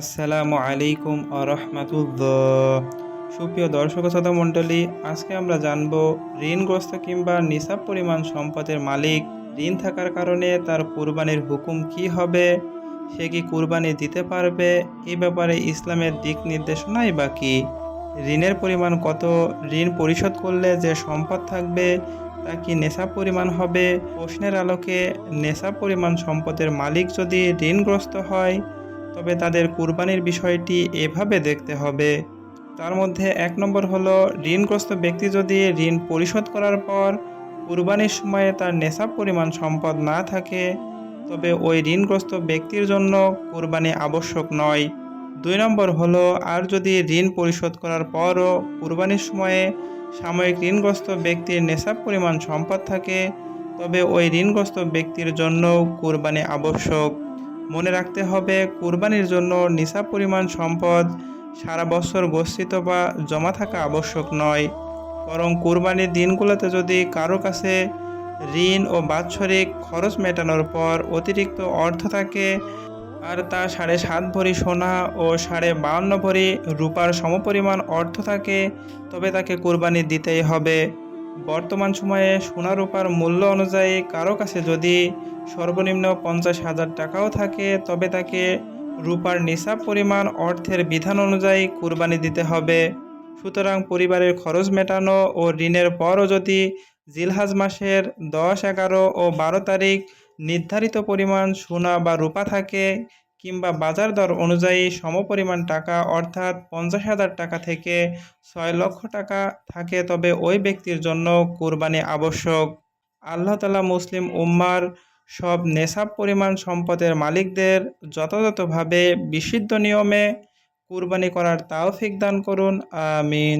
আসসালামু আলাইকুম আরহামাতুল্লাহ সুপ্রিয় দর্শক শ্রোতা মণ্ডলী, আজকে আমরা জানব ঋণগ্রস্ত কিংবা নিসাব পরিমাণ সম্পদের মালিক ঋণ থাকার কারণে তার কুরবানির হুকুম কি হবে, সে কি কুরবানি দিতে পারবে, এ ব্যাপারে ইসলামের দিক নির্দেশনাই বা কি? ঋণের পরিমাণ কত, ঋণ পরিশোধ করলে যে সম্পদ থাকবে তা কি নেশাব পরিমাণ হবে? প্রশ্নের আলোকে নেশাব পরিমাণ সম্পদের মালিক যদি ঋণগ্রস্ত হয় তবে তাদের কুরবানির বিষয়টি এভাবে দেখতে হবে। তার মধ্যে এক নম্বর হলো, ঋণগ্রস্ত ব্যক্তি যদি ঋণ পরিশোধ করার পর কুরবানির সময়ে তার নেশাব পরিমাণ সম্পদ না থাকে, তবে ওই ঋণগ্রস্ত ব্যক্তির জন্য কুরবানি আবশ্যক নয়। দুই নম্বর হলো, আর যদি ঋণ পরিশোধ করার পরও কুরবানির সময়ে সাময়িক ঋণগ্রস্ত ব্যক্তির নেশাব পরিমাণ সম্পদ থাকে, তবে ওই ঋণগ্রস্ত ব্যক্তির জন্য কুরবানি আবশ্যক। মনে রাখতে হবে, কুরবানির জন্য নিসাব পরিমাণ সম্পদ, সারা বছর গচ্ছিত বা জমা থাকা আবশ্যক নয়। বরং কুরবানির দিনগুলোতে যদি কারও কাছে ঋণ ও বাৎসরিক খরচ মেটানোর পর অতিরিক্ত অর্থ থাকে, আর তা সাড়ে সাত ভরি সোনা ও সাড়ে বাউন্ন ভরি রূপার সমপরিমাণ অর্থ থাকে, তবে তাকে কুরবানি দিতেই হবে। বর্তমান সময়ে সোনা রূপার মূল্য অনুযায়ী কারও কাছে যদি সর্বনিম্ন পঞ্চাশ হাজার টাকাও থাকে, তবে তাকে রূপার নিসাব পরিমাণ অর্থের বিধান অনুযায়ী কুরবানি দিতে হবে। সুতরাং পরিবারের খরচ মেটানো ও ঋণের পরও যদি জিলহাজ মাসের দশ, এগারো ও বারো তারিখ নির্ধারিত পরিমাণ সোনা বা রূপা থাকে কিংবা বাজার দর অনুযায়ী সমপরিমাণ টাকা, অর্থাৎ পঞ্চাশ হাজার টাকা থেকে ছয় লক্ষ টাকা থাকে, তবে ওই ব্যক্তির জন্য কুরবানি আবশ্যক। আল্লাহ তালা মুসলিম উম্মার সব নেশাব পরিমাণ সম্পদের মালিকদের যথাযথভাবে বিশুদ্ধ নিয়মে কুরবানি করার তাওফিক দান করুন, আমিন।